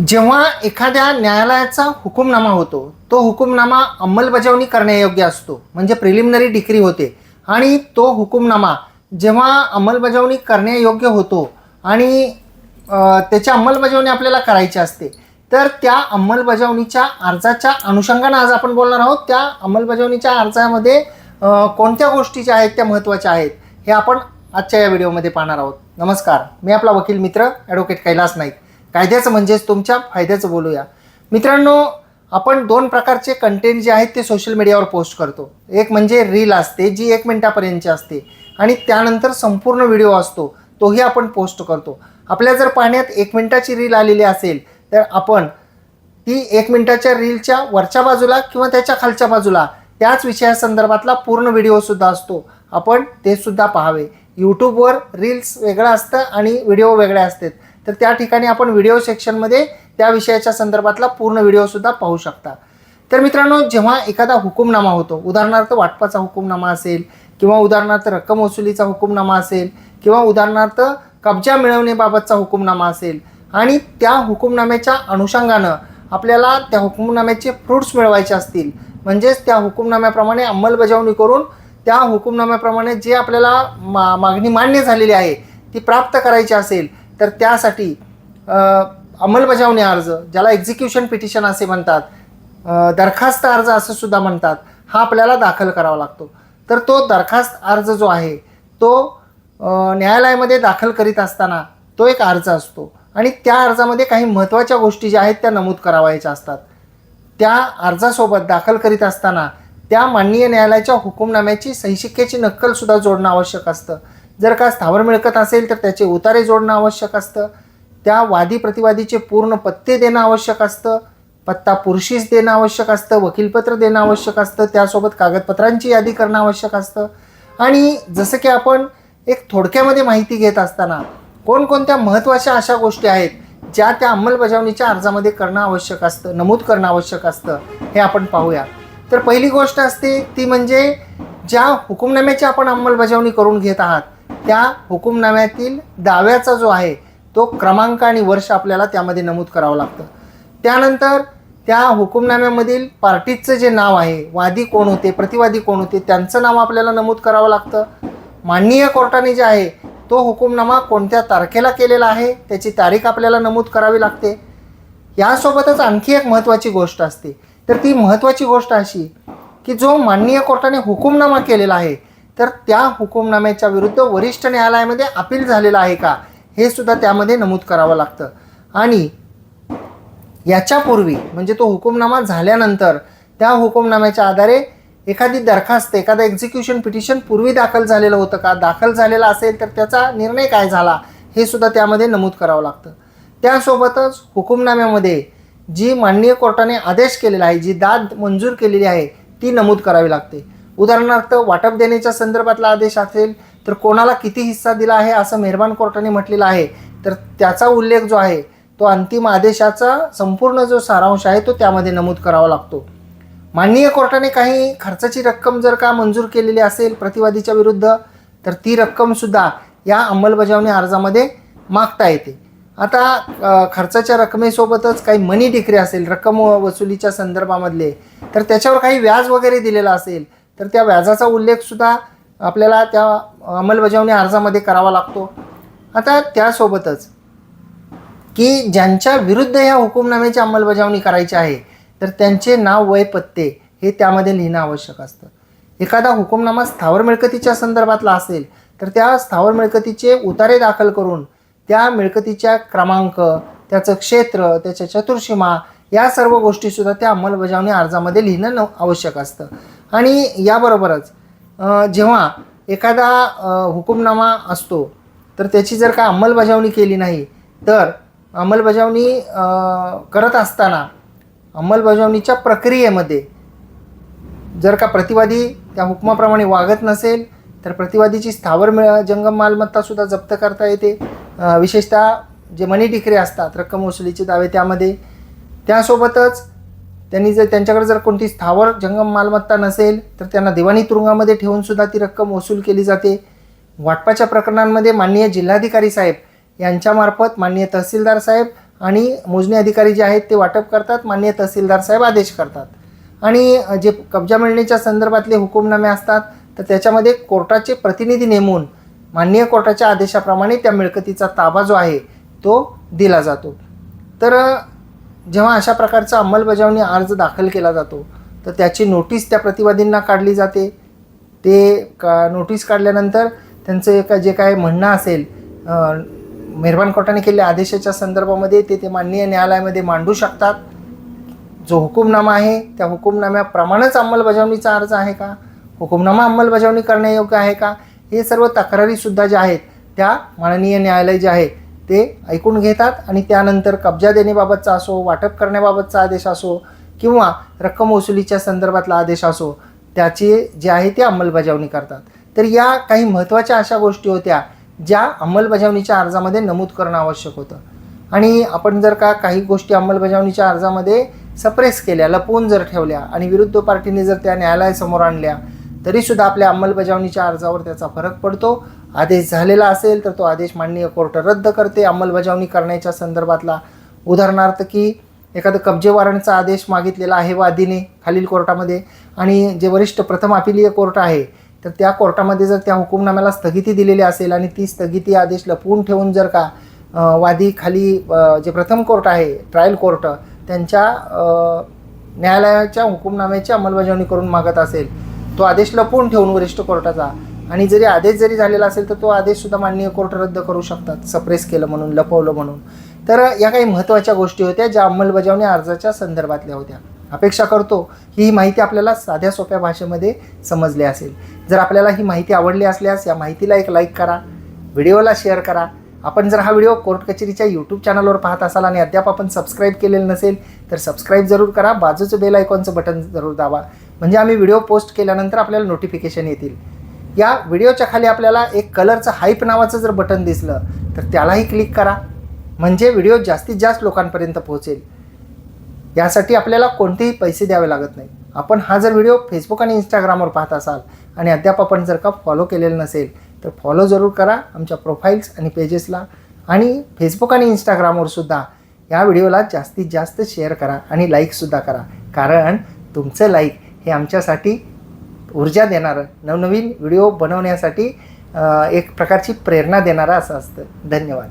जेव्हा एखाद्या न्यायालयाचा हुकुमनामा होतो तो हुकुमनामा अंमलबजावणी करण्यायोग्य असतो म्हणजे प्रिलिमिनरी डिक्री होते. आणि तो हुकुमनामा जेव्हा अंमलबजावणी करण्यायोग्य होतो आणि त्याची अंमलबजावणी आपल्याला करायची असते तर त्या अंमलबजावणीच्या अर्जाच्या अनुषंगानं आज आपण बोलणार आहोत. त्या अंमलबजावणीच्या अर्जामध्ये कोणत्या गोष्टी ज्या आहेत त्या महत्त्वाच्या आहेत हे आपण आजच्या या व्हिडिओमध्ये पाहणार आहोत. नमस्कार. मी आपला वकील मित्र ॲडव्होकेट कैलास नाईक. कायद्याचं म्हणजेच तुमच्या फायद्याचं बोलूया. मित्रांनो आपण दोन प्रकारचे कंटेंट जे आहेत ते सोशल मीडियावर पोस्ट करतो. एक म्हणजे रील असते जी एक मिनटापर्यंतची असते. आणि त्यानंतर संपूर्ण व्हिडिओ असतो तोही आपण पोस्ट करतो. आपल्या जर पाहण्यात एक मिनटाची रील आलेली असेल तर आपण ती एक मिनटाच्या रीलच्या वरच्या बाजूला किंवा त्याच्या खालच्या बाजूला त्याच विषयासंदर्भातला पूर्ण व्हिडिओसुद्धा असतो. आपण ते सुद्धा पाहावे. यूट्यूबवर रील्स वेगळं असतं आणि व्हिडिओ वेगळे असतात. तर त्या ठिकाणी आपण व्हिडिओ सेक्शनमध्ये त्या विषयाच्या संदर्भातला पूर्ण व्हिडिओसुद्धा पाहू शकता. तर मित्रांनो जेव्हा एखादा हुकुमनामा होतो उदाहरणार्थ वाटपाचा हुकुमनामा असेल किंवा उदाहरणार्थ रक्कम वसुलीचा हुकुमनामा असेल किंवा उदाहरणार्थ कब्जा मिळवण्याबाबतचा हुकुमनामा असेल आणि त्या हुकुमनाम्याच्या अनुषंगानं आपल्याला त्या हुकुमनाम्याचे फ्रुट्स मिळवायचे असतील म्हणजेच त्या हुकुमनाम्याप्रमाणे अंमलबजावणी करून त्या हुकुमनाम्याप्रमाणे जे आपल्याला मा मागणी मान्य झालेली आहे ती प्राप्त करायची असेल तर त्यासाठी अंमलबजावणी अर्ज ज्याला एक्झिक्युशन पिटिशन असे म्हणतात दरखास्त अर्ज असं सुद्धा म्हणतात हा आपल्याला दाखल करावा लागतो. तर तो दरखास्त अर्ज जो आहे तो न्यायालयामध्ये दाखल करीत असताना तो एक अर्ज असतो. आणि त्या अर्जामध्ये काही महत्त्वाच्या गोष्टी ज्या आहेत त्या नमूद करावायच्या असतात. त्या अर्जासोबत दाखल करीत असताना त्या माननीय न्यायालयाच्या हुकुमनाम्याची सहीशिक्क्याची नक्कलसुद्धा जोडणं आवश्यक असतं. जर का स्थावर मिळकत असेल तर त्याचे उतारे जोडणं आवश्यक असतं. त्या वादी प्रतिवादीचे पूर्ण पत्ते देणं आवश्यक असतं. पत्ता पुरुषीस देणं आवश्यक असतं. वकीलपत्र देणं आवश्यक असतं. त्यासोबत कागदपत्रांची यादी करणं आवश्यक असतं. आणि जसं की आपण एक थोडक्यामध्ये माहिती घेत असताना कोणकोणत्या महत्त्वाच्या अशा गोष्टी आहेत ज्या त्या अंमलबजावणीच्या अर्जामध्ये करणं आवश्यक असतं नमूद करणं आवश्यक असतं हे आपण पाहूया. तर पहिली गोष्ट असते ती म्हणजे ज्या हुकुमनाम्याची आपण अंमलबजावणी करून घेत आहात त्या हुकुमनाम्यातील दाव्याचा जो आहे तो क्रमांक आणि वर्ष आपल्याला त्यामध्ये नमूद करावं लागतं. त्यानंतर त्या हुकुमनाम्यामधील पार्टीचं जे नाव आहे वादी कोण होते प्रतिवादी कोण होते त्यांचं नाव आपल्याला नमूद करावं लागतं. माननीय कोर्टाने जे आहे तो हुकुमनामा कोणत्या तारखेला केलेला आहे त्याची तारीख आपल्याला नमूद करावी लागते. यासोबतच आणखी एक महत्त्वाची गोष्ट असते. तर ती महत्त्वाची गोष्ट अशी की जो माननीय कोर्टाने हुकुमनामा केलेला आहे तर त्या हुकुमनाम्याच्या विरुद्ध वरिष्ठ न्यायालयामध्ये अपील झालेलं आहे का? हे सुद्धा त्यामध्ये नमूद करावं लागतं. आणि याच्यापूर्वी म्हणजे तो हुकुमनामा झाल्यानंतर त्या हुकुमनाम्याच्या आधारे एखादी दरखास्त एखादं एक्झिक्युशन पिटिशन पूर्वी दाखल झालेलं होतं का? दाखल झालेला असेल तर त्याचा निर्णय काय झाला? हे सुद्धा त्यामध्ये नमूद करावं लागतं. त्यासोबतच हुकुमनाम्यामध्ये जी माननीय कोर्टाने आदेश केलेला आहे जी दाद मंजूर केलेली आहे ती नमूद करावी लागते. उदाहरणार्थ वाटप देण्याच्या संदर्भातला आदेश असेल तर कोणाला किती हिस्सा दिला आहे असं मेहरबान कोर्टाने म्हटलेलं आहे. तर त्याचा उल्लेख जो आहे तो अंतिम आदेशाचा संपूर्ण जो सारांश आहे तो त्यामध्ये नमूद करावा लागतो. माननीय कोर्टाने काही खर्चाची रक्कम जर का मंजूर केलेली असेल प्रतिवादीच्या विरुद्ध तर ती रक्कमसुद्धा या अंमलबजावणी अर्जामध्ये मागता येते. आता खर्चाच्या रकमेसोबतच काही मनी डिक्री असेल रक्कम व- वसुलीच्या संदर्भामधले तर त्याच्यावर काही व्याज वगैरे दिलेलं असेल तर त्या व्याजाचा उल्लेखसुद्धा आपल्याला त्या अंमलबजावणी अर्जामध्ये करावा लागतो. आता त्यासोबतच की ज्यांच्या विरुद्ध या हुकुमनाम्याची अंमलबजावणी करायची आहे तर त्यांचे नाव वय पत्ते हे त्यामध्ये लिहिणं आवश्यक असतं. एखादा हुकुमनामा स्थावर मिळकतीच्या संदर्भातला असेल तर त्या स्थावर मिळकतीचे उतारे दाखल करून त्या मिळकतीच्या क्रमांक त्याचं क्षेत्र त्याच्या चतुर्सीमा या सर्व गोष्टीसुद्धा त्या अंमलबजावणी अर्जामध्ये लिहिणं न आवश्यक असतं. आणि याबरोबरच जेव्हा एखादा हुकुमनामा असतो तर त्याची जर का अंमलबजावणी केली नाही तर अंमलबजावणी करत असताना अंमलबजावणीच्या प्रक्रियेमध्ये जर का प्रतिवादी त्या हुकमाप्रमाणे वागत नसेल तर प्रतिवादीची स्थावर मिळ जंगम मालमत्तासुद्धा जप्त करता येते. विशेषतः जे मनी डिक्री असतात रक्कम वसुलीचे दावे त्यामध्ये. त्यासोबतच त्यांनी जर त्यांच्याकडे जर कोणती स्थावर जंगम मालमत्ता नसेल तर त्यांना दिवाणी तुरुंगामध्ये ठेवूनसुद्धा ती रक्कम वसूल केली जाते. वाटपाच्या प्रकरणांमध्ये माननीय जिल्हाधिकारी साहेब यांच्यामार्फत माननीय तहसीलदार साहेब आणि मोजणी अधिकारी जे आहेत ते वाटप करतात माननीय तहसीलदार साहेब आदेश करतात. आणि जे कब्जा मिळण्याच्या संदर्भातले हुकुमनामे असतात तर त्याच्यामध्ये कोर्टाचे प्रतिनिधी नेमून माननीय कोर्टाच्या आदेशाप्रमाणे त्या मिळकतीचा ताबा जो आहे तो दिला जातो. तर जेव्हा अशा प्रकारचा अंमलबजावणी अर्ज दाखल केला जातो तर त्याची नोटीस त्या प्रतिवादींना काढली जाते. ते का नोटीस काढल्यानंतर त्यांचं एक जे काय म्हणणं असेल मेहरबान कोर्टाने केलेल्या आदेशाच्या संदर्भामध्ये ते ते माननीय न्यायालयामध्ये मांडू शकतात. जो हुकुमनामा आहे त्या हुकुमनाम्याप्रमाणेच अंमलबजावणीचा अर्ज आहे का? हुकुमनामा अंमलबजावणी करण्यायोग्य आहे का? हे सर्व तक्रारीसुद्धा ज्या आहेत त्या माननीय न्यायालय जे आहे ते ऐकून घेतात आणि त्यानंतर कब्जा देण्याबाबतचा असो वाटप करण्याबाबतचा आदेश असो किंवा रक्कम वसुलीच्या संदर्भातला आदेश असो त्याची जे आहे ते अंमलबजावणी करतात. तर या काही महत्त्वाच्या अशा गोष्टी होत्या ज्या अंमलबजावणीच्या अर्जामध्ये नमूद करणं आवश्यक होतं. आणि आपण जर का काही गोष्टी अंमलबजावणीच्या अर्जामध्ये सप्रेस केल्या लपवून जर ठेवल्या आणि विरुद्ध पार्टीने जर त्या न्यायालयासमोर आणल्या तरीसुद्धा आपल्या अंमलबजावणीच्या अर्जावर त्याचा फरक पडतो. आदेश झालेला असेल तर तो आदेश माननीय कोर्ट रद्द करते. अंमलबजावणी करण्याच्या संदर्भातला उदाहरणार्थ की एखादं कब्जे वॉरंटचा आदेश मागितलेला आहे वादीने खालील कोर्टामध्ये आणि जे वरिष्ठ प्रथम अपिलीय कोर्ट आहे तर त्या कोर्टामध्ये जर त्या हुकुमनाम्याला स्थगिती दिलेली असेल आणि ती स्थगिती आदेश लपवून ठेवून जर का वादी खाली जे प्रथम कोर्ट आहे ट्रायल कोर्ट त्यांच्या न्यायालयाच्या हुकुमनाम्याची अंमलबजावणी करून मागत असेल तो आदेश लपवून ठेवून वरिष्ठ कोर्टाचा आणि जरी आदेश जरी झालेला असेल तर तो आदेशसुद्धा माननीय कोर्ट रद्द करू शकतात सप्रेस केलं म्हणून लपवलं म्हणून. तर या काही महत्त्वाच्या गोष्टी होत्या ज्या अंमलबजावणी अर्जाच्या संदर्भातल्या होत्या. अपेक्षा करतो ही माहिती आपल्याला साध्या सोप्या भाषेमध्ये समजली असेल. जर आपल्याला ही माहिती आवडली असल्यास या माहितीला एक लाईक करा व्हिडिओला शेअर करा. आपण जर हा व्हिडिओ कोर्ट कचेरीच्या यूट्यूब चॅनलवर पाहत असाल आणि अद्याप आपण सबस्क्राईब केलेलं नसेल तर सबस्क्राईब जरूर करा. बाजूचं बेल आयकॉनचं बटन जरूर दाबा. म्हणजे आम्ही व्हिडिओ पोस्ट केल्यानंतर आपल्याला नोटिफिकेशन येतील. या व्हिडिओच्या खाली आपल्याला एक कलरचं हाईप नावाचं जर बटन दिसलं तर त्यालाही क्लिक करा. म्हणजे व्हिडिओ जास्तीत जास्त लोकांपर्यंत पोहोचेल. यासाठी आपल्याला कोणतेही पैसे द्यावे लागत नाही. आपण हा जर व्हिडिओ फेसबुक आणि इंस्टाग्रामवर पाहत असाल आणि अद्याप आपण जर का फॉलो केलेलं नसेल तर फॉलो जरूर करा आमच्या प्रोफाईल्स आणि पेजेसला आणि फेसबुक आणि इंस्टाग्रामवर सुद्धा या व्हिडिओला जास्तीत जास्त शेअर करा आणि लाईकसुद्धा करा. कारण तुमचं लाईक हे आमच्यासाठी ऊर्जा देणारं नवनवीन व्हिडिओ बनवण्यासाठी एक प्रकारची प्रेरणा देणारं असं असतं. धन्यवाद.